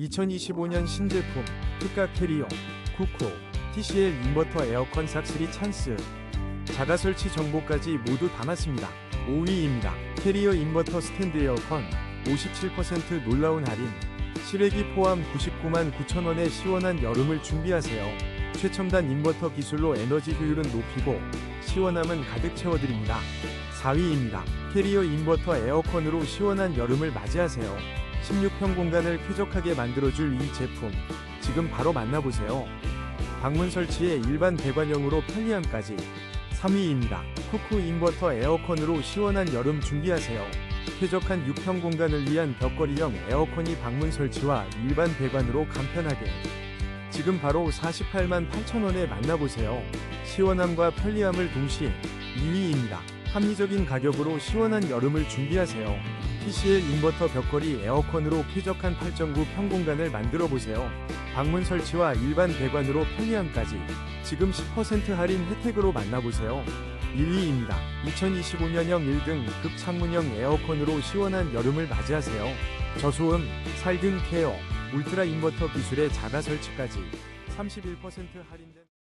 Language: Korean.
2025년 신제품 특가 캐리어 쿠쿠 TCL 인버터 에어컨 싹쓸이 찬스 자가 설치 정보까지 모두 담았습니다. 5위입니다. 캐리어 인버터 스탠드 에어컨 57% 놀라운 할인 실외기 포함 99만 9천원의 시원한 여름을 준비하세요. 최첨단 인버터 기술로 에너지 효율은 높이고 시원함은 가득 채워드립니다. 4위입니다. 캐리어 인버터 에어컨으로 시원한 여름을 맞이하세요. 16평 공간을 쾌적하게 만들어줄 이 제품 지금 바로 만나보세요. 방문 설치에 일반 배관형으로 편리함까지 3위입니다. 쿠쿠 인버터 에어컨으로 시원한 여름 준비하세요. 쾌적한 6평 공간을 위한 벽걸이형 에어컨이 방문 설치와 일반 배관으로 간편하게 지금 바로 48만 8천원에 만나보세요. 시원함과 편리함을 동시에 2위입니다. 합리적인 가격으로 시원한 여름을 준비하세요. TCL 인버터 벽걸이 에어컨으로 쾌적한 8.9 평공간을 만들어 보세요. 방문 설치와 일반 배관으로 편리함까지 지금 10% 할인 혜택으로 만나보세요. 1위입니다. 2025년형 1등 급 창문형 에어컨으로 시원한 여름을 맞이하세요. 저소음, 살균 케어, 울트라 인버터 기술의 자가 설치까지 31% 할인된